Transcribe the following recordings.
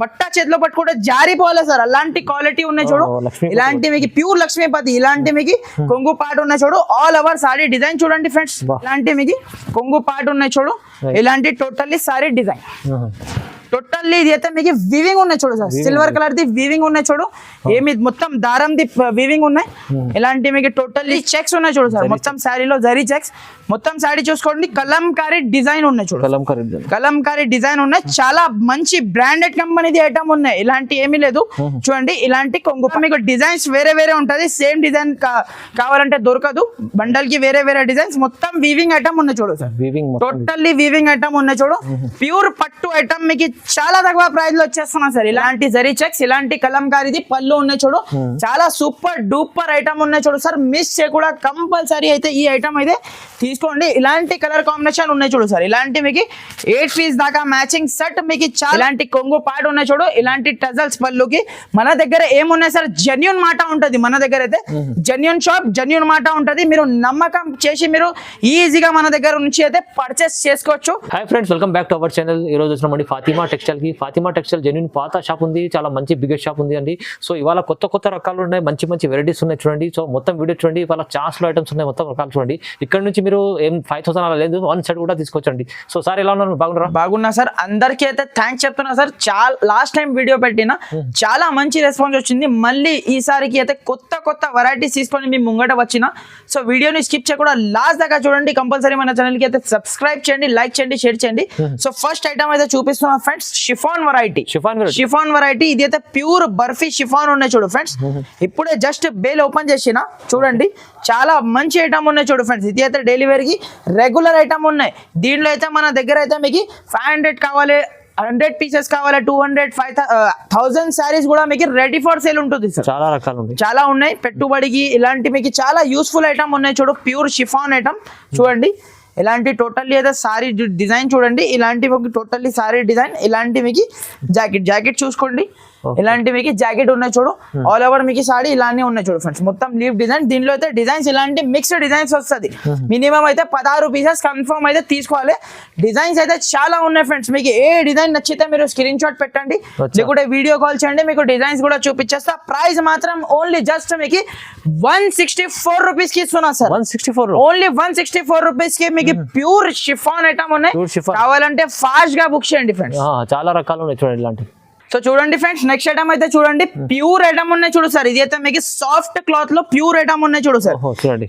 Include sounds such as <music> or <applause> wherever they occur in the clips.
బట్ట చేతిలో పట్టుకుంటే జారిపోలే సార్ అలాంటి క్వాలిటీ ఉన్నాయి చూడు. ఇలాంటి మీకు ప్యూర్ లక్ష్మీపతి ఇలాంటి మీకు కొంగు పాటు ఉన్నాయి చూడు ఆల్ ఓవర్ సారీ డిజైన్ చూడండి ఫ్రెండ్స్. ఇలాంటి మీకు కొంగు పాటు ఉన్నాయి చూడు. ఇలాంటి టోటల్లీ సారీ డిజైన్. టోటల్లీ ఇది అయితే మీకు వివింగ్ ఉన్నాయి చూడు సార్. సిల్వర్. కలర్ ది వివింగ్ ఉన్నాయి చూడు. ఏమి మొత్తం దారం ది వివింగ్ ఉన్నాయి. ఇలాంటి మీకు టోటల్లీ చెక్స్ ఉన్నాయి చూడు సార్. మొత్తం శారీలో జరీ చెక్స్ మొత్తం శారీ చూసుకోండి. కలంకారీ డిజైన్ ఉన్నాయి చూడు. కలంకారీ. కలంకారీ డిజైన్ ఉన్నాయి. చాలా మంచి బ్రాండెడ్ కంపెనీది ఐటమ్ ఉన్నాయి. ఇలాంటి ఏమీ లేదు. చూడండి ఇలాంటి కొంగు మీకు డిజైన్స్ వేరే వేరే ఉంటది. సేమ్ డిజైన్ కావాలంటే దొరకదు. బండల్కి వేరే వేరే డిజైన్స్ మొత్తం వీవింగ్ ఐటమ్ ఉన్నాయి చూడు సార్. వీవింగ్ మొత్తం. టోటల్లీ వీవింగ్ ఐటమ్ ఉన్నాయి చూడు. ప్యూర్ పట్టు ఐటమ్ మీకు చాలా తక్కువ ప్రైస్లో వచ్చేస్తున్నా సార్. ఇలాంటి జరీ చెక్స్ ఇలాంటి కలంకారీది పళ్ళు ఉన్నాయి చూడు. చాలా సూపర్ డూపర్ ఐటమ్ ఉన్నాయి చూడు. సార్ మిస్ చేయకుండా కంపల్సరీ అయితే ఈ ఐటమ్ అయితే తీసుకోండి. ఇలాంటి కలర్ కాంబినేషన్ ఉన్నాయి చూడు సార్. ఇలాంటి మీకు ఎయిట్ పీస్ దాకా మ్యాచింగ్ సెట్ మీకు చాలా ఇలాంటి కొంగు పాడు ఉన్నాయి చూడు. ఇలాంటి టజల్స్ పళ్ళుకి మన దగ్గర ఏమున్నాయి సార్? జెన్యున్ మాట ఉంటది మన దగ్గర అయితే. జెన్యున్ షాప్ జెన్యున్ మాట ఉంటది. మీరు నమ్మకం చేసి మీరు ఈజీగా మన దగ్గర నుంచి అయితే పర్చేస్ చేసుకోవచ్చు. Hi friends welcome back to our channel ఈ రోజు వచ్చినామండి ఫాతిమా టెక్స్టైల్కి ఫాతిమా టెక్స్టైల్ జెన్యున్ పాత షాప్ ఉంది చాలా మంచి బిగ్గెస్ట్ షాప్ ఉంది అండి. సో ఇవాళ కొత్త కొత్త రకాలు ఉన్నాయి మంచి మంచి వెరైటీస్ ఉన్నాయి చూడండి. సో మొత్తం వీడియో చూడండి ఇవాళ ఛాన్స్లో ఐటమ్స్ ఉన్నాయి మొత్తం రకాలు చూడండి. ఇక్కడ నుంచి మీరు ఏం ఫైవ్ థౌసండ్ అలా లేదు వన్ సైడ్ కూడా తీసుకోవచ్చండి. సో సార్ ఎలా ఉన్నారు? బాగున్నారా? బాగున్నా సార్. అందరికీ అయితే థ్యాంక్స్ చెప్తున్నా సార్. చాలా లాస్ట్ టైం వీడియో పెట్టిన చాలా మంచి రెస్పాన్స్ వచ్చింది. మళ్ళీ ఈసారికి అయితే కొత్త కొత్త వెరైటీస్ తీసుకొని మీ ముంగట వచ్చిన. సో వీడియోని స్కిప్ చేయకుండా లాస్ట్ దాకా చూడండి. కంపల్సరీ మన ఛానల్కి అయితే సబ్స్క్రైబ్ చేయండి లైక్ చేయండి షేర్ చేయండి. సో ఫస్ట్ ఐటమ్ అయితే చూపిస్తున్నా friends chiffon variety chiffon chiffon variety ఇది అయితే ప్యూర్ బర్ఫీ షిఫాన్ ఉన్నాయి చూడు ఫ్రెండ్స్ <laughs> ఇప్పుడే జస్ట్ బేల్ ఓపెన్ చేసిన చూడండి చాలా మంచి ఐటమ్ ఉన్నాయి చూడు ఫ్రెండ్స్ ఇది అయితే డెలివరీకి రెగ్యులర్ ఐటమ్ ఉన్నాయి. దీంట్లో అయితే మన దగ్గర అయితే మీకు ఫైవ్ హండ్రెడ్ కావాలి హండ్రెడ్ పీసెస్ కావాలి two hundred five thousand sarees కూడా మీకు రెడీ ఫర్ సేల్ ఉంటుంది సార్ చాలా రకాలు ఉన్నాయి. చాలా ఉన్నాయి. పెట్టుబడికి ఇలాంటి మీకు చాలా యూస్ఫుల్ ఐటమ్ ఉన్నాయి చూడు ప్యూర్ షిఫాన్ ఐటమ్ చూడండి ఇలాంటి టోటల్లీ అయితే సారీ డిజైన్ చూడండి. ఇలాంటి మీకు టోటల్లీ సారీ డిజైన్ ఇలాంటి మీకు జాకెట్ జాకెట్ చూసుకోండి. ఇలాంటి మీకు జాకెట్ ఉన్నాయి చూడు. ఆల్ ఓవర్ మీకు సారీ ఇలానే ఉన్నాయి చూడు ఫ్రెండ్స్ మొత్తం లీవ్ డిజైన్ దీనిలో అయితే డిజైన్స్ ఇలాంటి మిక్స్డ్ డిజైన్స్ వస్తుంది. మినిమం అయితే పదహారు పీసెస్ కన్ఫర్మ్ అయితే తీసుకోవాలి. డిజైన్స్ అయితే చాలా ఉన్నాయి ఫ్రెండ్స్ మీకు ఏ డిజైన్ నచ్చితే మీరు స్క్రీన్ షాట్ పెట్టండి. లేకుంటే వీడియో కాల్ చేయండి. మీకు డిజైన్స్ కూడా చూపించేస్తా ప్రైస్ మాత్రం ఓన్లీ జస్ట్ మీకు వన్ సిక్స్టీ ఫోర్ రూపీస్కి ఇస్తున్నా sir one sixty four only one sixty four రూపీస్కి మీకు ప్యూర్ షిఫాన్ ఐటమ్ ఉన్నాయి. కావాలంటే ఫాస్ట్గా బుక్ చేయండి ఫ్రెండ్స్ చాలా రకాలు ఉన్నాయి చూడండి ఇలాంటి సో చూడండి ఫ్రెండ్స్ నెక్స్ట్ ఐటమ్ అయితే చూడండి. ప్యూర్ ఐటమ్ ఉన్నాయి చూడు సార్. ఇది అయితే మీకు సాఫ్ట్ క్లాత్లో ప్యూర్ ఐటమ్ ఉన్నాయి చూడు సార్.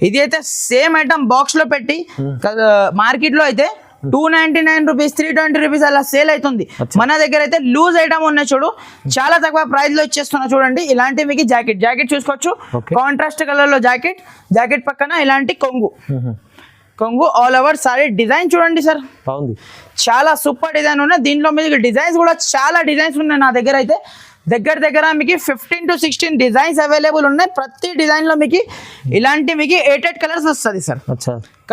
ఇది అయితే సేమ్ ఐటమ్ బాక్స్లో పెట్టి మార్కెట్లో అయితే two ninety nine rupees three twenty rupees అలా సేల్ అవుతుంది. మన దగ్గర అయితే లూజ్ ఐటమ్ ఉన్నాయి చూడు. చాలా తక్కువ ప్రైస్లో ఇచ్చేస్తున్నా చూడండి. ఇలాంటి మీకు జాకెట్ జాకెట్ చూసుకోవచ్చు. కాంట్రాస్ట్ కలర్లో జాకెట్ జాకెట్ పక్కన ఇలాంటి కొంగు. మ్మ్. కొంగు ఆల్ ఓవర్ సారీ డిజైన్ చూడండి సార్ బాగుంది. చాలా సూపర్ డిజైన్ ఉన్నాయి. దీంట్లో మీకు డిజైన్స్ కూడా చాలా డిజైన్స్ ఉన్నాయి నా దగ్గర అయితే. దగ్గర దగ్గర మీకు fifteen to sixteen designs available ఉన్నాయి. ప్రతి డిజైన్లో మీకు ఇలాంటి మీకు ఎయిట్ ఎయిట్ కలర్స్ వస్తుంది సార్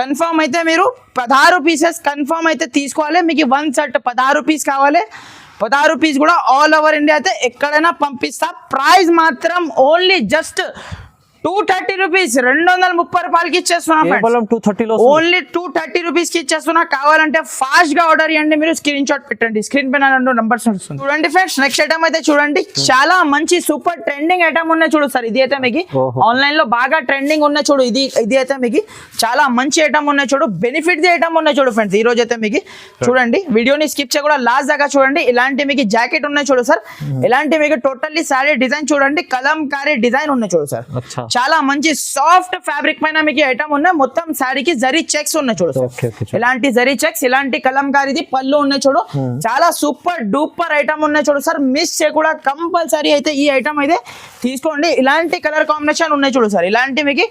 కన్ఫర్మ్ అయితే మీరు పదహారు పీసెస్ కన్ఫర్మ్ అయితే తీసుకోవాలి. మీకు వన్ సెట్ పదహారు పీస్ కావాలి. పదహారు పీస్ కూడా ఆల్ ఓవర్ ఇండియా అయితే ఎక్కడైనా పంపిస్తా. ప్రైస్ మాత్రం only just two thirty rupees రెండు వందల ముప్పై రూపాయలకి ఇచ్చేస్తున్నా టూ థర్టీలో ఓన్లీ టూ థర్టీ రూపీస్కి ఇచ్చేస్తున్నా. కావాలంటే ఫాస్ట్గా ఆర్డర్ చేయండి మీరు స్క్రీన్ షాట్ పెట్టండి. స్క్రీన్ పైన రెండు నంబర్స్ వస్తుంది చూడండి ఫ్రెండ్స్ నెక్స్ట్ ఐటమ్ అయితే చూడండి. చాలా మంచి సూపర్ ట్రెండింగ్ ఐటమ్ ఉన్నాయి చూడు సార్ ఇది అయితే మీకు. ఆన్లైన్లో బాగా ట్రెండింగ్ ఉన్నాయి చూడు ఇది ఇది అయితే మీకు చాలా మంచి ఐటమ్ ఉన్నాయి చూడు. బెనిఫిట్ ది ఐటమ్ ఉన్నాయి చూడు ఫ్రెండ్స్ ఈ రోజు అయితే మీకు చూడండి. వీడియోని స్కిప్ చేయకుండా లాస్ట్ దాకా చూడండి. ఇలాంటి మీకు జాకెట్ ఉన్నాయి చూడు సార్ ఇలాంటి మీకు టోటల్లీ సారీ డిజైన్ చూడండి. కలంకారీ డిజైన్ ఉన్నాయి చూడు సార్ చాలా మంచి సాఫ్ట్ ఫ్యాబ్రిక్ పైన మీకు ఐటమ్ ఉన్నాయి. మొత్తం శారీకి జరీ చెక్స్ ఉన్నాయి చూడు. ఇలాంటి జరీ చెక్స్ ఇలాంటి కలంకారీది పళ్ళు ఉన్నాయి చూడు. చాలా సూపర్ డూపర్ ఐటమ్ ఉన్నాయి చూడు సార్. మిస్ చేయకుండా కంపల్సరీ అయితే ఈ ఐటమ్ అయితే తీసుకోండి. ఇలాంటి కలర్ కాంబినేషన్ ఉన్నాయి చూడు సార్. ఇలాంటి మీకు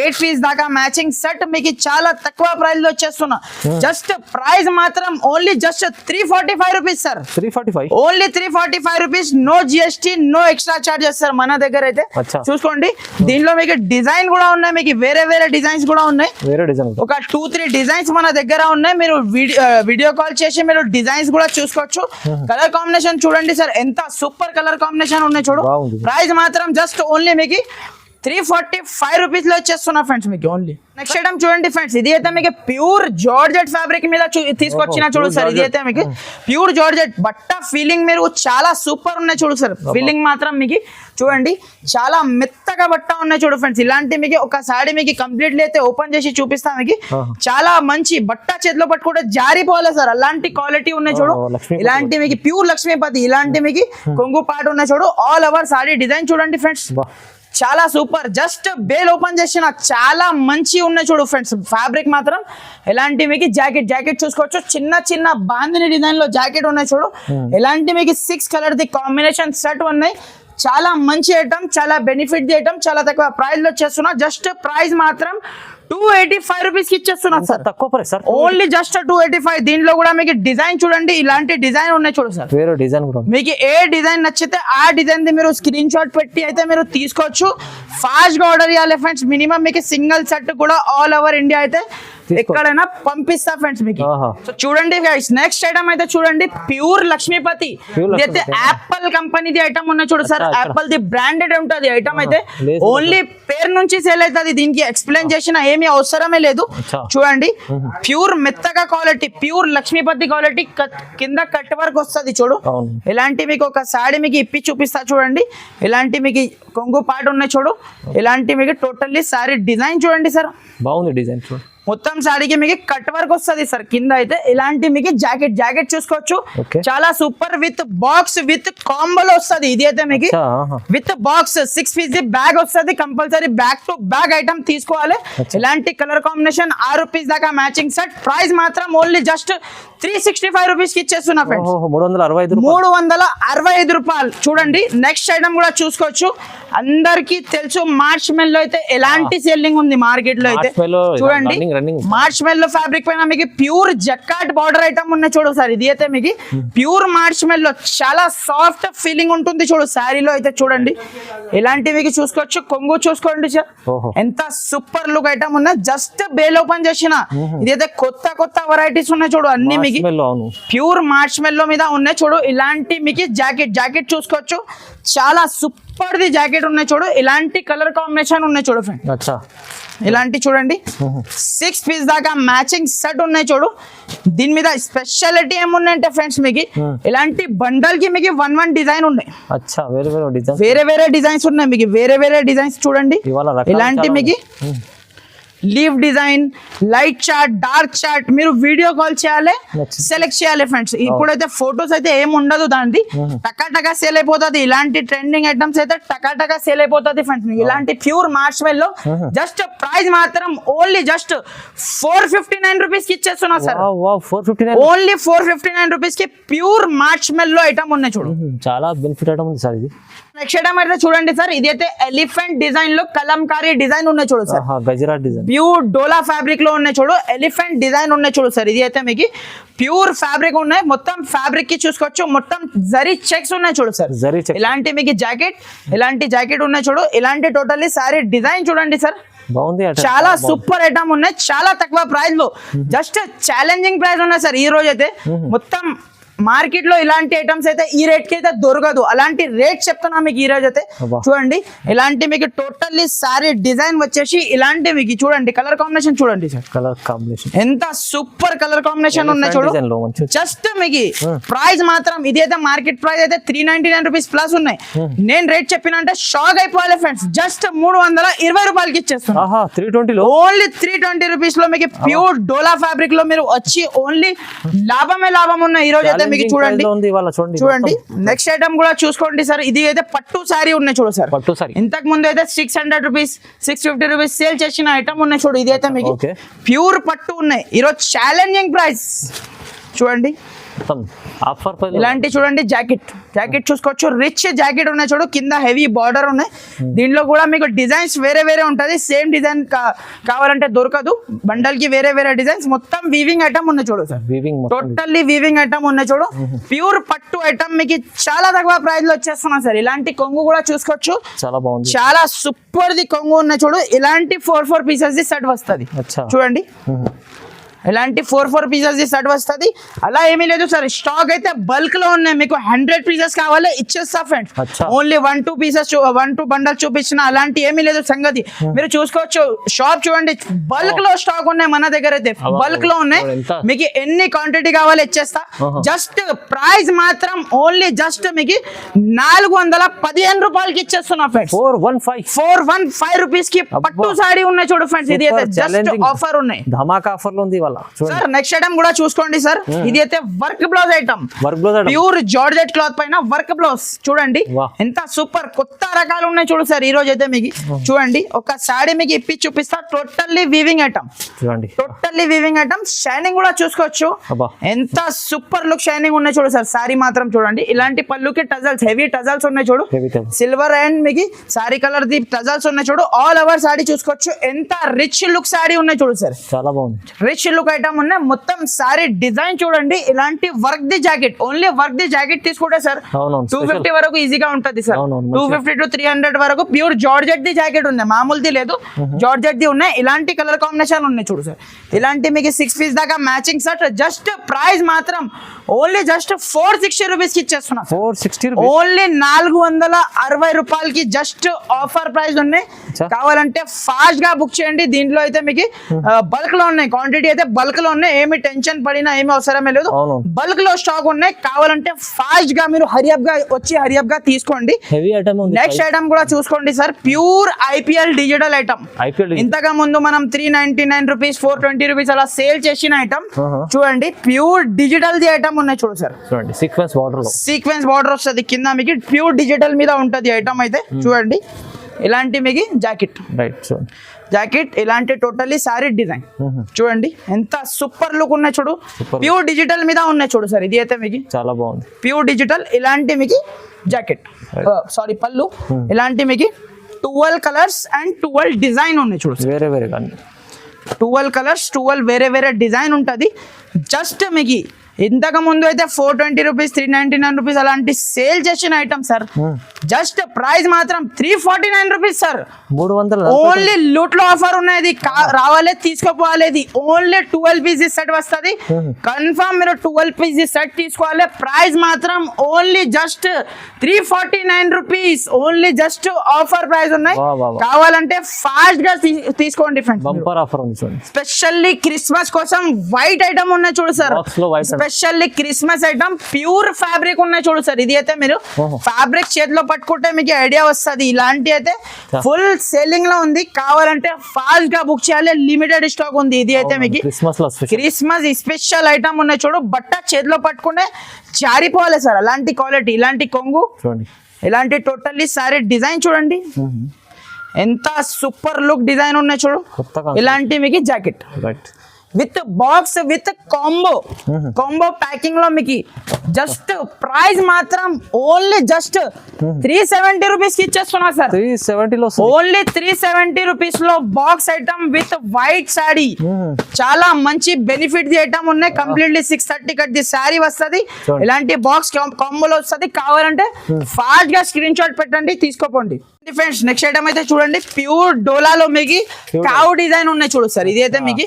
ఎయిట్ పీస్ దాకా మ్యాచింగ్ సెట్ మీకు చాలా తక్కువ ప్రైస్లో వచ్చేస్తున్నా. జస్ట్ ప్రైస్ మాత్రం only just three forty five rupees sir. Three forty five only three forty five rupees no GST no extra charges sir మన దగ్గర అయితే. చూసుకోండి. దీనిలో మీకు డిజైన్ కూడా ఉన్నాయి మీకు వేరే వేరే డిజైన్స్ కూడా ఉన్నాయి. వేరే డిజైన్ ఒక టూ త్రీ డిజైన్స్ మన దగ్గర ఉన్నాయి. మీరు వీడియో కాల్ చేసి మీరు డిజైన్స్ కూడా చూసుకోవచ్చు. కలర్ కాంబినేషన్ చూడండి సార్ ఎంత సూపర్ కలర్ కాంబినేషన్ ఉన్నాయి చూడు. ప్రైస్ మాత్రం జస్ట్ ఓన్లీ మీకు త్రీ ఫార్టీ ఫైవ్ రూపీస్లో వచ్చేస్తున్నా ఫ్రెండ్స్ మీకు ఓన్లీ నెక్స్ట్ ఐటమ్ చూడండి ఫ్రెండ్స్ ఇది అయితే మీకు ప్యూర్ జార్జెట్ ఫ్యాబ్రిక్ మీద తీసుకొచ్చిన చూడు సార్ ఇది. అయితే మీకు ప్యూర్ జార్జెట్ బట్ట ఫీలింగ్ మీరు చాలా సూపర్ ఉన్నాయి చూడు సార్. ఫీలింగ్ మాత్రం మీకు చూడండి చాలా మెత్తగా బట్ట ఉన్నాయి చూడు ఫ్రెండ్స్ ఇలాంటి మీకు ఒక సాడీ మీకు కంప్లీట్లీ అయితే ఓపెన్ చేసి చూపిస్తా మీకు. చాలా మంచి బట్ట చేతిలో పట్టుకుంటే జారిపోవాలి సార్. అలాంటి క్వాలిటీ ఉన్నాయి చూడు. ఇలాంటి మీకు ప్యూర్ లక్ష్మీపతి ఇలాంటి మీకు కొంగు పాటు ఉన్నాయి చూడు. ఆల్ ఓవర్ సాడీ డిజైన్ చూడండి ఫ్రెండ్స్ చాలా సూపర్. జస్ట్ బేల్ ఓపెన్ చేసిన చాలా మంచి ఉన్నాయి చూడు ఫ్రెండ్స్. ఫ్యాబ్రిక్ మాత్రం ఎలాంటి మీకు జాకెట్ జాకెట్ చూసుకోవచ్చు. చిన్న చిన్న బాందిని డిజైన్లో జాకెట్ ఉన్నాయి చూడు. ఎలాంటి మీకు సిక్స్ కలర్ ది కాంబినేషన్ సెట్ ఉన్నాయి. చాలా మంచి ఐటమ్ చాలా బెనిఫిట్ ది ఐటమ్ చాలా తక్కువ ప్రైస్లో చేస్తున్నా. జస్ట్ ప్రైస్ మాత్రం టూ ఎయిటీ ఫైవ్ రూపీస్కి ఇచ్చేస్తున్నా సార్ తక్కువ price sir. Only just two eighty five దీంట్లో కూడా మీకు డిజైన్ చూడండి ఇలాంటి డిజైన్ ఉన్నాయి చూడు సార్ వేరే డిజైన్ కూడా. మీకు ఏ డిజైన్ నచ్చితే ఆ డిజైన్ మీరు స్క్రీన్ షాట్ పెట్టి అయితే మీరు తీసుకోవచ్చు. ఫాస్ట్గా ఆర్డర్ చేయాలి ఫ్రెండ్స్ మినిమం మీకు సింగిల్ సెట్ కూడా ఆల్ ఓవర్ ఇండియా అయితే ఎక్కడైనా పంపిస్తా ఫ్రెండ్స్ మీకు. సో చూడండి నెక్స్ట్ ఐటమ్ అయితే చూడండి ప్యూర్ లక్ష్మీపతి. లక్ష్మీపతి. యాపిల్ కంపెనీది ఐటమ్ ఉన్నాయి చూడు సార్. యాపిల్ ది బ్రాండెడ్ ఉంటది ఐటమ్ అయితే. ఓన్లీ పేరు నుంచి సేల్ అవుతుంది దీనికి. ఎక్స్ప్లెయిన్ చేసిన ఏమీ అవసరమే లేదు. చూడండి ప్యూర్ మెత్తగా క్వాలిటీ ప్యూర్ లక్ష్మీపతి క్వాలిటీ కింద కట్ వర్క్ వస్తుంది చూడు. ఇలాంటి మీకు ఒక సాడీ మీకు ఇప్పి చూపిస్తా చూడండి. ఇలాంటి మీకు కొంగు పాట ఉన్నాయి చూడు. ఇలాంటి మీకు టోటల్లీ సారీ డిజైన్ చూడండి సార్ బాగుంది డిజైన్ చూడు. మొత్తం సాడీకి మీకు కట్ వర్క్ వస్తుంది సార్ కింద అయితే ఇలాంటి మీకు జాకెట్ జాకెట్ చూసుకోవచ్చు. చాలా సూపర్ విత్ బాక్స్ విత్ కాంబోలో వస్తుంది. ఇది అయితే మీకు. With box six piece bag వస్తుంది. Compulsory bag to bag item తీసుకోవాలి. ఇలాంటి కలర్ కాంబినేషన్ ఆరు రూపీస్ దాకా మ్యాచింగ్ సెట్ ప్రైస్ మాత్రం only just three sixty five రూపీస్కి ఇచ్చేస్తున్నా ఫ్రెండ్స్ మూడు వందల అరవై ఐదు రూపాయలు. చూడండి నెక్స్ట్ ఐటమ్ కూడా చూసుకోవచ్చు. అందరికి తెలుసు మార్చ్ మెల్లో అయితే ఎలాంటి సెల్లింగ్ ఉంది మార్కెట్లో అయితే. చూడండి. Running, running. మార్చ్ మెల్లో ఫ్యాబ్రిక్ పైన మీకు ప్యూర్ జక్కాట్ బార్డర్ ఐటమ్ ఉన్నాయి చూడు సార్ ఇది అయితే మీకు ప్యూర్ మార్చ్ మెల్లో చాలా సాఫ్ట్ ఫీలింగ్ ఉంటుంది చూడు శారీలో అయితే చూడండి. ఇలాంటి మీకు చూసుకోవచ్చు. కొంగు చూసుకోండి సార్. ఎంత సూపర్ లుక్ ఐటమ్ ఉన్నా జస్ట్ బేల్ ఓపెన్ చేసిన. ఇదైతే కొత్త కొత్త వెరైటీస్ ఉన్నాయి చూడు అన్ని మీకు. ప్యూర్ మార్చ్ మెల్లో మీద ఉన్నాయి చూడు. ఇలాంటి మీకు జాకెట్ జాకెట్ చూసుకోవచ్చు. చాలా సూపర్ ది జాకెట్ ఉన్నాయి చూడు. ఇలాంటి కలర్ కాంబినేషన్ ఉన్నాయి చూడు ఫ్రెండ్ ఇలాంటి చూడండి. సిక్స్ పీస్ దాకా మ్యాచింగ్ సెట్ ఉన్నాయి చూడు. దీని మీద స్పెషాలిటీ ఏమున్నాయంటే ఫ్రెండ్స్ మీకు ఇలాంటి బండల్కి మీకు వన్ వన్ డిజైన్ ఉన్నాయి. వేరే వేరే డిజైన్ వేరే వేరే డిజైన్స్ ఉన్నాయి మీకు. వేరే వేరే డిజైన్స్ చూడండి. ఇలాంటి మీకు leaf design light chart dark chart మీరు వీడియో కాల్ చేయాలి. సెలెక్ట్ చేయాలి ఫ్రెండ్స్. ఇప్పుడైతే ఫొటోస్ అయితే ఏం ఉండదు దానిది. టకా టకా సేల్ అయిపోతుంది. ఇలాంటి ట్రెండింగ్ ఐటమ్స్ అయితే టకా టకా సేల్ అయిపోతుంది ఫ్రెండ్స్. ఇలాంటి ప్యూర్ మార్చ్లో జస్ట్ ప్రైస్ మాత్రం only just four fifty nine రూపీస్కి ఇచ్చేస్తున్నా sir. Only four fifty nine రూపీస్కి ప్యూర్ మార్చ్లో ఐటమ్ ఉన్నాయి చూడు. చాలా బెనిఫిట్ ఐటమ్ ఉంది సార్ ఇది. నెక్స్ట్ ఐటమ్ అయితే చూడండి సార్. ఇది అయితే ఎలిఫెంట్ డిజైన్లో కలంకారీ డిజైన్ ఉన్నాయి చూడు sir. Gajra design. Pure Dola ఫ్యాబ్రిక్లో ఉన్నాయి చూడు. ఎలిఫెంట్ డిజైన్ ఉన్నాయి చూడు సార్. ఇది అయితే మీకు ప్యూర్ ఫ్యాబ్రిక్ ఉన్నాయి. మొత్తం ఫ్యాబ్రిక్కి చూసుకోవచ్చు. మొత్తం జరీ చెక్స్ ఉన్నాయి చూడు సార్. జరీ చెక్ ఇలాంటి మీకు జాకెట్ ఇలాంటి జాకెట్ ఉన్నాయి చూడు. ఇలాంటి టోటల్లీ సారీ డిజైన్ చూడండి సార్. బాగుంది. చాలా. సూపర్ ఐటమ్ ఉన్నాయి. చాలా తక్కువ ప్రైస్లో. జస్ట్ ఛాలెంజింగ్ ప్రైస్ ఉన్నాయి సార్ ఈ రోజు అయితే మొత్తం మార్కెట్లో ఇలాంటి ఐటమ్స్ అయితే ఈ రేట్కి అయితే దొరకదు. అలాంటి రేట్ చెప్తున్నా మీకు ఈ రోజు అయితే. చూడండి ఇలాంటి మీకు టోటల్లీ సారీ డిజైన్ వచ్చేసి ఇలాంటి మీకు చూడండి కలర్ కాంబినేషన్ చూడండి సార్. కలర్ కాంబినేషన్ ఎంత సూపర్ కలర్ కాంబినేషన్ ఉన్నాయి చూడు. డిజైన్లో మంచి జస్ట్ మీకు ప్రైస్ మాత్రం ఇది అయితే మార్కెట్ ప్రైస్ అయితే three ninety nine rupees plus ఉన్నాయి నేను రేట్ చెప్పిన అంటే షాక్ అయిపోవాలి ఫ్రెండ్స్ జస్ట్ మూడు వందల ఇరవై రూపాయలకి ఇచ్చేస్తున్నా. ఆహా త్రీ ట్వంటీలో ఓన్లీ త్రీ ట్వంటీ రూపీస్లో మీకు ప్యూర్ డోలా ఫ్యాబ్రిక్లో మీరు వచ్చి ఓన్లీ లాభమే లాభం ఉన్న ఈ రోజు అయితే మీకు చూడండి. చూడండి నెక్స్ట్ ఐటమ్ కూడా చూసుకోండి సార్. ఇది అయితే పట్టు సారీ ఉన్నాయి చూడు సార్. పట్టు సారీ. ఇంతకు ముందు అయితే six hundred rupees six fifty rupees sale చేసిన ఐటమ్ ఉన్నాయి చూడు. ఇది అయితే మీకు. ప్యూర్ పట్టు ఉన్నాయి. ఈరోజు ఛాలెంజింగ్ ప్రైస్ చూడండి. మొత్తం ఆఫర్ ఇలాంటి చూడండి జాకెట్. జాకెట్ చూసుకోవచ్చు. రిచ్ జాకెట్ ఉన్నాయి చూడు. కింద హెవీ బార్డర్ ఉన్నాయి. దీంట్లో కూడా మీకు డిజైన్స్ వేరే వేరే ఉంటది. సేమ్ డిజైన్ కావాలంటే దొరకదు. బండల్కి వేరే వేరే డిజైన్స్. మొత్తం వీవింగ్ ఐటమ్ ఉన్నాయి చూడు sir. Weaving totally weaving item ఉన్నాయి చూడు. ప్యూర్ పట్టు ఐటమ్ మీకు చాలా తక్కువ ప్రైస్లో వచ్చేస్తున్నా సార్. ఇలాంటి కొంగు కూడా చూసుకోవచ్చు. చాలా బాగుంది. చాలా సూపర్ ది కొంగు ఉన్నాయి చూడు. ఇలాంటి ఫోర్ ఫోర్ పీసెస్ ది సెట్ వస్తుంది. చూడండి. ఇలాంటి ఫోర్ ఫోర్ పీసెస్ సెట్ వస్తుంది. అలా ఏమీ లేదు సార్ స్టాక్ అయితే బల్క్లో ఉన్నాయి. మీకు హండ్రెడ్ పీసెస్ కావాలి ఇచ్చేస్తా ఫ్రెండ్స్ అచ్చా. Only one two pieces one two bundle చూపించిన అలాంటి ఏమీ లేదు సంగతి. మీరు చూసుకోవచ్చు షాప్ చూడండి బల్క్లో స్టాక్ ఉన్నాయి మన దగ్గర అయితే. అవ్వ, బల్క్లో ఉన్నాయి. అవ్వ, ఎంత? మీకు ఎన్ని క్వాంటిటీ కావాలి ఇచ్చేస్తా. ఆహా. జస్ట్ ప్రైస్ మాత్రం ఓన్లీ జస్ట్ మీకు నాలుగు వందల పదిహేను రూపాయలకి ఇచ్చేస్తున్నా friends four one five four one five రూపీస్కి అబ్బా. పట్టు సారీ ఉన్నాయి చూడు ఫ్రెండ్స్ ఇది అయితే Super జస్ట్ challenging. ఆఫర్ ఉన్నాయి. ధమాకా ఆఫర్లో ఉంది సార్ నెక్స్ట్ ఐటమ్ కూడా చూసుకోండి సార్. ఇది అయితే work blouse item work blouse pure georgette cloth పైన వర్క్ బ్లౌజ్. చూడండి. ఎంత సూపర్. కొత్త రకాలు ఉన్నాయి చూడు సార్ ఈ రోజు అయితే మీకు. చూడండి. ఒక సాడీ మీకు ఇప్పి చూపిస్తా. టోటల్లీ వీవింగ్ ఐటమ్ చూడండి. టోటల్లీ వీవింగ్ ఐటమ్ షైనింగ్ కూడా చూసుకోవచ్చు. ఎంత సూపర్ లుక్ షైనింగ్ ఉన్నాయి చూడు సార్. సారీ మాత్రం చూడండి. ఇలాంటి పళ్ళుకి టజల్స్ హెవీ టజల్స్ ఉన్నాయి చూడు. సిల్వర్ అండ్ మీకు సారీ కలర్ ది టజల్స్ ఉన్నాయి చూడు. ఆల్ ఓవర్ సారీ చూసుకోవచ్చు. ఎంత రిచ్ లుక్ సారీ ఉన్నాయి చూడు సార్. చాలా బాగుంది. రిచ్ లుక్ ఐటమ్ ఉన్నాయి మొత్తం సారీ డిజైన్ చూడండి. ఇలాంటి వర్క్ ది జాకెట్ ఓన్లీ వర్క్ ది జాకెట్ తీసుకుంటే సార్ టూ. ఫిఫ్టీ వరకు ఈజీగా ఉంటది sir. Two. Fifty to three hundred వరకు ప్యూర్ జార్జెట్ ది జాకెట్ ఉంది. మామూలుది లేదు. జార్జెట్ ది ఉన్నాయి. ఇలాంటి కలర్ కాంబినేషన్ ఉన్నాయి చూడు సార్. ఇలాంటి మీకు సిక్స్ పీస్ దాకా మ్యాచింగ్ సెట్ జస్ట్ ప్రైస్ మాత్రం ఓన్లీ జస్ట్ ఫోర్ సిక్స్టీ రూపీస్కి ఇచ్చేస్తున్నా ఫోర్ సిక్స్టీ ఓన్లీ నాలుగు వందల అరవై రూపాయలకి జస్ట్ ఆఫర్ ప్రైస్ ఉన్నాయి. కావాలంటే ఫాస్ట్గా బుక్ చేయండి. దీంట్లో అయితే మీకు బల్క్లో ఉన్నాయి. క్వాంటిటీ అయితే బల్క్లో ఉన్నాయి. ఏమి టెన్షన్ పడినా ఏమి అవసరమే లేదు. బల్క్లో స్టాక్ ఉన్నాయి. కావాలంటే ఫాస్ట్గా మీరు హరియప్గా వచ్చి హరియప్గా తీసుకోండి. నెక్స్ట్ ఐటమ్ కూడా చూసుకోండి sir pure IPL digital item ఇంతగా ముందు మనం three ninety nine rupees four twenty rupees అలా సేల్ చేసిన ఐటమ్ ఆహా. చూడండి ప్యూర్ డిజిటల్ ది ఐటమ్ ఉన్నాయి చూడు సార్ చూడండి సీక్వెన్స్ బార్డర్ సీక్వెన్స్ బార్డర్ వస్తుంది. కింద మీకు ప్యూర్ డిజిటల్ మీద ఉంటది ఐటమ్ అయితే. చూడండి. ఇలాంటి మీకు జాకెట్. రైట్ చూడండి జాకెట్ ఇలాంటి టోటల్లీ సారీ డిజైన్. చూడండి ఎంత సూపర్ లుక్ ఉన్నాయి చూడు. ప్యూర్ డిజిటల్ మీద ఉన్నాయి చూడు సార్ ఇది అయితే మీకు చాలా బాగుంది. ప్యూర్ డిజిటల్ ఇలాంటి మీకు జాకెట్. సారీ పళ్ళు. ఇలాంటి మీకు twelve colours and twelve design ఉన్నాయి చూడు వేరే వేరే కానీ. ట్వెల్వ్ కలర్స్ ట్వెల్వ్ వేరే వేరే డిజైన్ ఉంటుంది. జస్ట్ మీకు ఇంతకు ముందు అయితే four twenty rupees three ninety nine rupees అలాంటి సేల్ చేసిన ఐటమ్ సార్ జస్ట్ ప్రైస్ మాత్రం three forty nine rupees sir మూడు వందల ఓన్లీ లూట్లో ఆఫర్ ఉన్నది. రావాలి తీసుకోపోవాలి. ఓన్లీ ట్వెల్వ్ పీసెస్ సెట్ వస్తుంది. కన్ఫర్మ్ మీరు ట్వెల్వ్ పీసెస్ సెట్ తీసుకోవాలి. ప్రైస్ మాత్రం only just three forty nine rupees. Only just offer price ఉన్నాయి. కావాలంటే ఫాస్ట్గా తీసుకోండి ఫ్రెండ్స్. బంపర్ ఆఫర్ ఉంది చూడండి. స్పెషల్లీ క్రిస్మస్ కోసం వైట్ ఐటమ్ ఉన్నాయి చూడు sir. Specially Christmas item pure fabric ఉన్నాయి చూడు సార్. ఇది అయితే మీరు. ఫ్యాబ్రిక్ చేతిలో పట్టుకుంటే మీకు ఐడియా వస్తుంది. ఇలాంటి అయితే. ఫుల్ సేలింగ్లో ఉంది. కావాలంటే ఫాస్ట్గా బుక్ చేయాలి. లిమిటెడ్ స్టాక్ ఉంది. ఇది అయితే మీకు క్రిస్మస్లో క్రిస్మస్ స్పెషల్ ఐటమ్ ఉన్నాయి చూడు. బట్ట చేతిలో పట్టుకుంటే జారిపోవాలి సార్. అలాంటి క్వాలిటీ ఇలాంటి కొంగు. ఇలాంటి టోటల్లీ సారీ డిజైన్ చూడండి. ఎంత సూపర్ లుక్ డిజైన్ ఉన్నాయి చూడు. ఇలాంటి మీకు jacket right with box with combo. Combo ప్యాకింగ్లో మీకు జస్ట్ ప్రైస్ మాత్రం ఓన్లీ జస్ట్ త్రీ సెవెంటీ రూపీస్కి ఇచ్చేస్తున్నా సార్. త్రీ సెవెంటీలో ఓన్లీ త్రీ సెవెంటీ రూపీస్లో box item with white sari చాలా మంచి బెనిఫిట్ ది ఐటమ్ ఉన్నాయి. కంప్లీట్లీ సిక్స్ థర్టీ కట్ ది సారీ వస్తుంది. ఇలాంటి బాక్స్ కాంబోలో వస్తుంది. కావాలంటే ఫాస్ట్గా స్క్రీన్ షాట్ పెట్టండి. తీసుకోపోండి. ఫ్రెండ్స్ నెక్స్ట్ ఐటమ్ అయితే చూడండి. ప్యూర్ డోలాలో మీకు కావ్ డిజైన్ ఉన్నాయి చూడు సార్. ఇది అయితే మీకు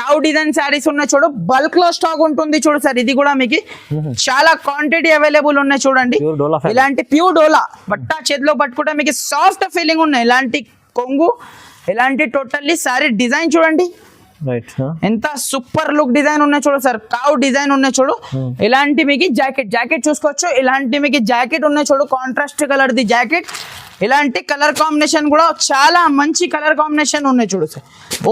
కావ్ డిజైన్ శారీస్ ఉన్నాయి చూడు. బల్క్లో స్టాక్ ఉంటుంది చూడు సార్. ఇది కూడా మీకు చాలా క్వాంటిటీ అవైలబుల్ ఉన్నాయి చూడండి. ఇలాంటి ప్యూర్ డోలా. బట్ట చేతిలో పట్టుకుంటే మీకు సాఫ్ట్ ఫీలింగ్ ఉన్నాయి. ఇలాంటి కొంగు ఇలాంటి టోటల్లీ సారీ డిజైన్ చూడండి. ఎంత సూపర్ లుక్ డిజైన్ ఉన్నాయి చూడు సార్. కావ్ డిజైన్ ఉన్నాయి చూడు. ఇలాంటి మీకు జాకెట్ జాకెట్ చూసుకోవచ్చు. ఇలాంటి మీకు జాకెట్ ఉన్నాయి చూడు. కాంట్రాస్ట్ కలర్ ది జాకెట్. ఇలాంటి కలర్ కాంబినేషన్ కూడా చాలా మంచి కలర్ కాంబినేషన్ ఉన్నాయి చూడు sir.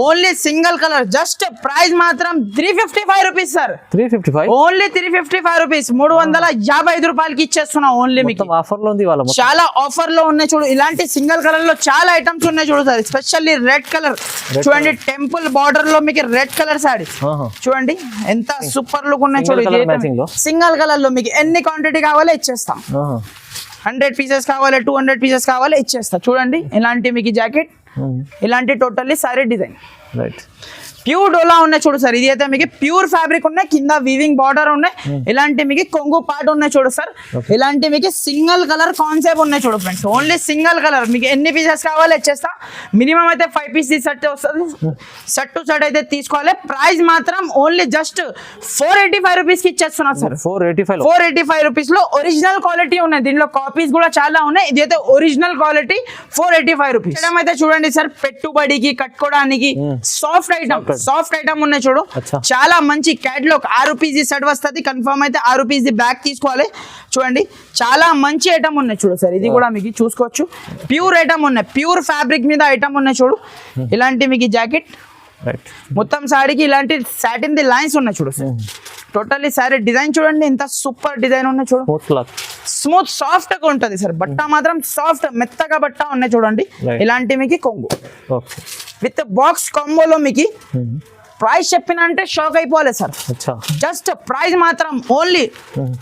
Only single colour just price మాత్రం three fifty five rupees sir. Three fifty five only three fifty five rupees మూడు వందల యాభై ఐదు రూపాయలకి ఇచ్చేస్తున్నా ఓన్లీ మీకు. ఆఫర్లో ఉంది చాలా ఆఫర్లో ఉన్నాయి చూడు. ఇలాంటి సింగిల్ కలర్లో చాలా ఐటమ్స్ ఉన్నాయి చూడు సార్. స్పెషల్లీ రెడ్ కలర్ చూడండి టెంపుల్ బార్డర్లో మీకు రెడ్ కలర్ సారీ. ఆహా. చూడండి ఎంత సూపర్ లుక్ ఉన్నాయి చూడు? సింగిల్ కలర్లో. మీకు ఎన్ని క్వాంటిటీ కావాలో ఇచ్చేస్తాం. హండ్రెడ్ పీసెస్ కావాలి టూ హండ్రెడ్ పీసెస్ కావాలి ఇచ్చేస్తా. చూడండి ఇలాంటి మీకు జాకెట్. ఇలాంటి totally sari design. Right pure డోలా ఉన్నాయి చూడు సార్. ఇది అయితే మీకు ప్యూర్ ఫ్యాబ్రిక్ ఉన్నాయి. కింద వీవింగ్ బార్డర్ ఉన్నాయి. ఇలాంటి మీకు కొంగు పాటు ఉన్నాయి చూడు సార్. ఇలాంటి మీకు సింగిల్ కలర్ కాన్సెప్ట్ ఉన్నాయి చూడు ఫ్రెండ్స్ ఓన్లీ సింగిల్ కలర్. మీకు ఎన్ని పీసెస్ కావాలి ఇచ్చేస్తా. మినిమం అయితే ఫైవ్ పీస్ సెట్ వస్తుంది. సెట్ టు సెట్ అయితే తీసుకోవాలి. ప్రైస్ మాత్రం only just four eighty five రూపీస్కి ఇచ్చేస్తున్నా sir. Four eighty five four eighty five రూపీస్లో ఒరిజినల్ క్వాలిటీ ఉన్నాయి. దీనిలో కాపీస్ కూడా చాలా ఉన్నాయి. ఇది అయితే original quality four eighty five rupees అయితే చూడండి సార్. పెట్టుబడికి కట్టుకోవడానికి సాఫ్ట్ ఐటమ్ సాఫ్ట్ ఐటమ్ ఉన్నాయి చూడు. చాలా మంచి క్యాట్లాగ్ ఆరు పీజీ సెట్ వస్తుంది. కన్ఫర్మ్ అయితే ఆరు పీజీ బ్యాగ్ తీసుకోవాలి. చూడండి. చాలా మంచి ఐటమ్ ఉన్నాయి చూడు సార్. ఇది కూడా మీకు చూసుకోవచ్చు. ప్యూర్ ఐటమ్ ఉన్నాయి. ప్యూర్ ఫ్యాబ్రిక్ మీద ఐటమ్ ఉన్నాయి చూడు. ఇలాంటి మీకు జాకెట్ రైట్ మొత్తం సాడీకి ఇలాంటి సాటిన్ ది లైన్స్ ఉన్నాయి చూడు సార్. టోటల్లీ సారీ డిజైన్ చూడండి. ఎంత సూపర్ డిజైన్ ఉన్నాయి చూడు. స్మూత్ సాఫ్ట్గా ఉంటది సార్. బట్ట మాత్రం సాఫ్ట్ మెత్తగా బట్ట ఉన్నాయి చూడండి. ఇలాంటి మీకు కొంగు. ఓకే విత్ బాక్స్ కాంబోలో మీకు ప్రైస్ చెప్పిన అంటే షాక్ అయిపోవాలి సార్. అచ్చా. జస్ట్ ప్రైస్ మాత్రం ఓన్లీ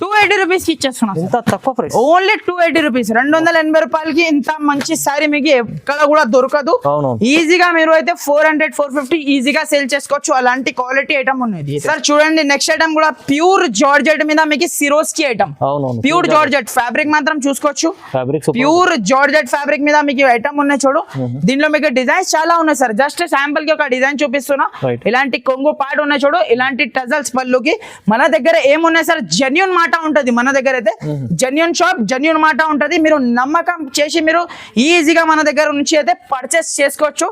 టూ ఎయిటీ రూపీస్కి ఇచ్చేస్తున్నా ఇంత తక్కువ price only two eighty rupees రెండు వందల ఎనభై రూపాయలకి ఇంత మంచి సారీ మీకు ఎక్కడ కూడా దొరకదు. అవునవును. ఈజీగా మీరు అయితే ఫోర్ హండ్రెడ్ ఫోర్ ఫిఫ్టీ ఈజీగా సేల్ చేసుకోవచ్చు. అలాంటి క్వాలిటీ ఐటమ్ ఉన్నది. సార్ చూడండి నెక్స్ట్ ఐటమ్ కూడా ప్యూర్ జార్జెట్ మీద మీకు సిరోస్కి ఐటమ్ అవునవును. ప్యూర్ జార్జెట్ ఫ్యాబ్రిక్ మాత్రం చూసుకోవచ్చు. ఫ్యాబ్రిక్ ప్యూర్ జార్జెట్ ఫ్యాబ్రిక్ మీద మీకు ఐటమ్ ఉన్నాయి చూడు. దీనిలో మీకు డిజైన్స్ చాలా ఉన్నాయి సార్ జస్ట్ శాంపుల్కి ఒక డిజైన్ చూపిస్తున్నా. Right. ఇలాంటి కొంగు పాడు ఉన్నాయి చూడు ఇలాంటి టజల్స్ పళ్ళుకి మన దగ్గర ఏమున్నాయి సార్ జెన్యున్ మాట ఉంటది. మన దగ్గర అయితే జెన్యున్ షాప్ జెన్యున్ మాట ఉంటది. మీరు నమ్మకం చేసి మీరు ఈజీగా మన దగ్గర నుంచి అయితే పర్చేస్ చేసుకోవచ్చు.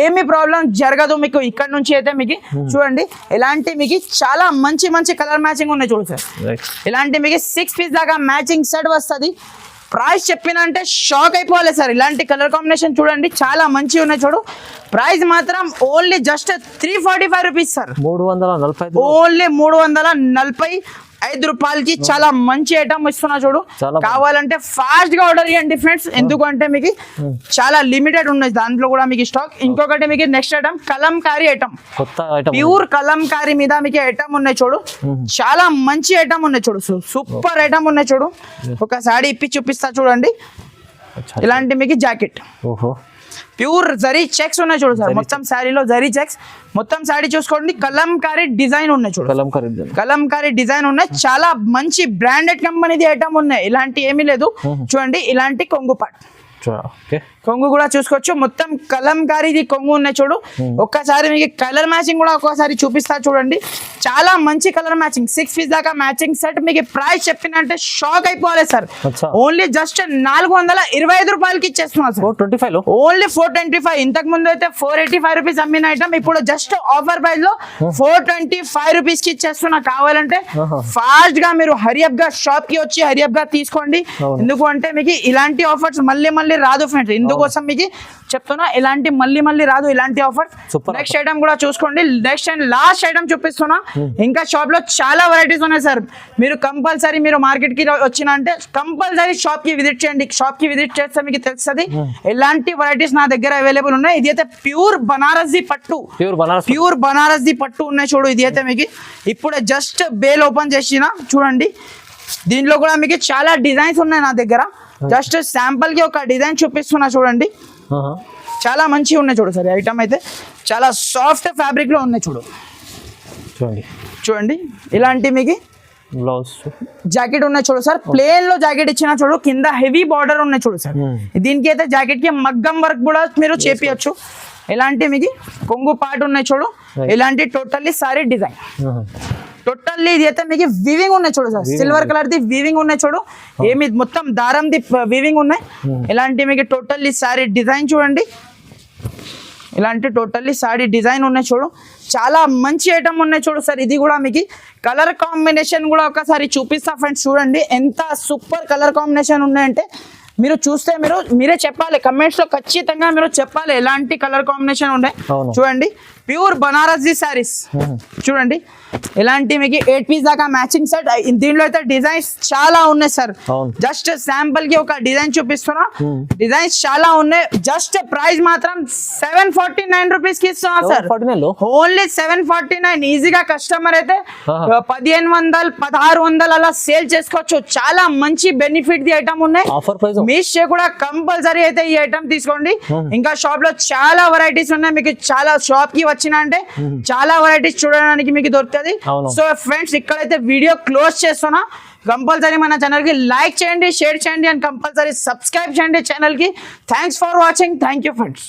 ఏమి ప్రాబ్లం జరగదు మీకు ఇక్కడ నుంచి అయితే మీకు. చూడండి ఇలాంటి మీకు చాలా మంచి మంచి కలర్ మ్యాచింగ్ ఉన్నాయి చూడు సార్. ఇలాంటి మీకు సిక్స్ పీస్ దాకా మ్యాచింగ్ సెట్ వస్తుంది. ప్రైస్ చెప్పినంటే షాక్ అయిపోవాలి సార్. ఇలాంటి కలర్ కాంబినేషన్ చూడండి చాలా మంచిగా ఉన్నాయి చూడు. ప్రైస్ మాత్రం only just three forty five rupees sir. మూడు వందల నలభై ఓన్లీ మూడు వందల నలభై ఐదు రూపాయలకి చాలా మంచి ఐటమ్ ఇస్తున్నా చూడు. కావాలంటే ఫాస్ట్గా ఆర్డర్ చేయండి ఫ్రెండ్స్ ఎందుకంటే మీకు చాలా లిమిటెడ్ ఉన్నాయి. దాంట్లో కూడా మీకు స్టాక్ ఇంకొకటి మీకు next item Kalamkari item pure Kalamkari మీద మీకు ఐటమ్ ఉన్నాయి చూడు. చాలా మంచి ఐటమ్ ఉన్నాయి చూడు. సూపర్ ఐటమ్ ఉన్నాయి చూడు. ఒక సాడీ ఇప్పి చూపిస్తా చూడండి. ఇలాంటి మీకు జాకెట్ ఓహో. ప్యూర్ జరీ చెక్స్ ఉన్నాయి చూడు సార్. మొత్తం శారీలో జరీ చెక్స్. మొత్తం శారీ చూసుకోండి. కలంకారీ డిజైన్ ఉన్నాయి చూడు. కలం ఖరీదు కలంకారీ డిజైన్ ఉన్నాయి. చాలా మంచి బ్రాండెడ్ కంపెనీది ఐటమ్ ఉన్నాయి. ఇలాంటి ఏమీ లేదు. చూడండి ఇలాంటి కొంగు పాట్ కొంగు కూడా చూసుకోవచ్చు. మొత్తం కలంకారీది కొంగు ఉన్నాయి చూడు. ఒక్కసారి మీకు కలర్ మ్యాచింగ్ కూడా ఒక్కసారి చూపిస్తా చూడండి. చాలా మంచి కలర్ మ్యాచింగ్ సిక్స్ పీస్ దాకా మ్యాచింగ్ సెట్ మీకు ప్రైస్ చెప్పినంటే షాక్ అయిపోవాలి సార్. ఓన్లీ జస్ట్ నాలుగు వందల ఇరవై ఐదు రూపాయలకి ఇచ్చేస్తున్నా sir. Twenty five only four twenty five ఇంతకు ముందు అయితే ఫోర్ ఎయిటీ ఫైవ్ రూపీస్ అమ్మిన ఐటమ్ ఇప్పుడు జస్ట్ ఆఫర్ ప్రైస్లో ఫోర్ ట్వంటీ ఫైవ్ రూపీస్కి ఇచ్చేస్తున్నా. కావాలంటే. ఫాస్ట్గా మీరు హరియప్గా షాప్కి వచ్చి హరియప్గా తీసుకోండి. ఎందుకు అంటే మీకు ఇలాంటి ఆఫర్స్ మళ్ళీ మళ్ళీ రాదు ఫ్రెండ్స్ ఇందుకోసం మీకు చెప్తున్నా ఇలాంటి మళ్ళీ మళ్ళీ రాదు ఇలాంటి ఆఫర్ Super నెక్స్ట్ ఐటమ్ కూడా చూసుకోండి. నెక్స్ట్ అండ్ లాస్ట్ ఐటమ్ చూపిస్తున్నా. ఇంకా షాప్లో చాలా వెరైటీస్ ఉన్నాయి సార్ మీరు కంపల్సరీ మీరు మార్కెట్కి వచ్చిన అంటే కంపల్సరీ షాప్కి విజిట్ చేయండి. షాప్కి విజిట్ చేస్తే మీకు తెలుస్తుంది. ఎలాంటి వెరైటీస్ నా దగ్గర అవైలబుల్ ఉన్నాయి? ఇది అయితే ప్యూర్ బనారసి పట్టు. ప్యూర్ బనారస్ ప్యూర్ బనారస్ ది పట్టు ఉన్నాయి చూడు ఇది అయితే మీకు. ఇప్పుడే జస్ట్ బేల్ ఓపెన్ చేసిన చూడండి. దీంట్లో కూడా మీకు చాలా డిజైన్స్ ఉన్నాయి నా దగ్గర. జస్ట్ శాంపుల్కి ఒక డిజైన్ చూపిస్తున్నా చూడండి. చాలా మంచిగా ఉన్నాయి చూడు సార్ ఐటమ్ అయితే చాలా సాఫ్ట్ ఫ్యాబ్రిక్లో ఉన్నాయి చూడు. చూడండి చూడండి. ఇలాంటి మీకు బ్లౌజ్ జాకెట్ ఉన్నాయి చూడు సార్. ప్లేన్లో జాకెట్ ఇచ్చిన చూడు కింద హెవీ బార్డర్ ఉన్నాయి చూడు సార్. దీనికి అయితే జాకెట్కి మగ్గం వర్క్ కూడా మీరు చేపియచ్చు. ఇలాంటి మీకు కొంగు పాటు ఉన్నాయి చూడు. ఇలాంటి టోటల్లీ సారీ డిజైన్ టోటల్లీ ఇది అయితే మీకు వివింగ్ ఉన్నాయి చూడు సార్. సిల్వర్ కలర్ ది వివింగ్ ఉన్నాయి చూడు. ఏమి మొత్తం దారం ది వివింగ్ ఉన్నాయి. ఇలాంటి మీకు టోటల్లీ సారీ డిజైన్ చూడండి. ఇలాంటి టోటల్లీ సారీ డిజైన్ ఉన్నాయి చూడు. చాలా మంచి ఐటమ్ ఉన్నాయి చూడు సార్. ఇది కూడా మీకు కలర్ కాంబినేషన్ కూడా ఒకసారి చూపిస్తా ఫ్రెండ్స్. చూడండి ఎంత సూపర్ కలర్ కాంబినేషన్ ఉన్నాయంటే మీరు చూస్తే మీరు మీరే చెప్పాలి. కమెంట్స్లో ఖచ్చితంగా మీరు చెప్పాలి ఎలాంటి కలర్ కాంబినేషన్ ఉన్నాయి. చూడండి. ప్యూర్ బనారసి సారీస్ చూడండి. ఇలాంటి మీకు ఎయిట్ పీస్ దాకా మ్యాచింగ్ సెట్ దీంట్లో అయితే డిజైన్స్ చాలా ఉన్నాయి సార్. జస్ట్ శాంపుల్కి ఒక డిజైన్ చూపిస్తున్నా. డిజైన్స్ చాలా ఉన్నాయి. జస్ట్ ప్రైస్ మాత్రం సెవెన్ ఫార్టీ నైన్ రూపీస్కి ఇస్తున్నా sir. Only seven forty nine. ఈజీగా కస్టమర్ అయితే పదిహేను వందలు పదహారు వందలు అలా సేల్ చేసుకోవచ్చు. చాలా మంచి బెనిఫిట్ ది ఐటమ్ ఉన్నాయి. మీష్ కూడా కంపల్సరీ అయితే ఈ ఐటమ్ తీసుకోండి. ఇంకా షాప్లో చాలా వెరైటీస్ ఉన్నాయి. మీకు చాలా షాప్కి వచ్చిన అంటే చాలా వెరైటీస్ చూడడానికి మీకు దొరుకుతుంది. సో ఫ్రెండ్స్ ఇక్కడైతే వీడియో క్లోజ్ చేస్తున్నా. కంపల్సరీ మన ఛానల్కి లైక్ చేయండి షేర్ చేయండి అండ్ కంపల్సరీ సబ్స్క్రైబ్ చేయండి ఛానల్కి thanks for watching thank you friends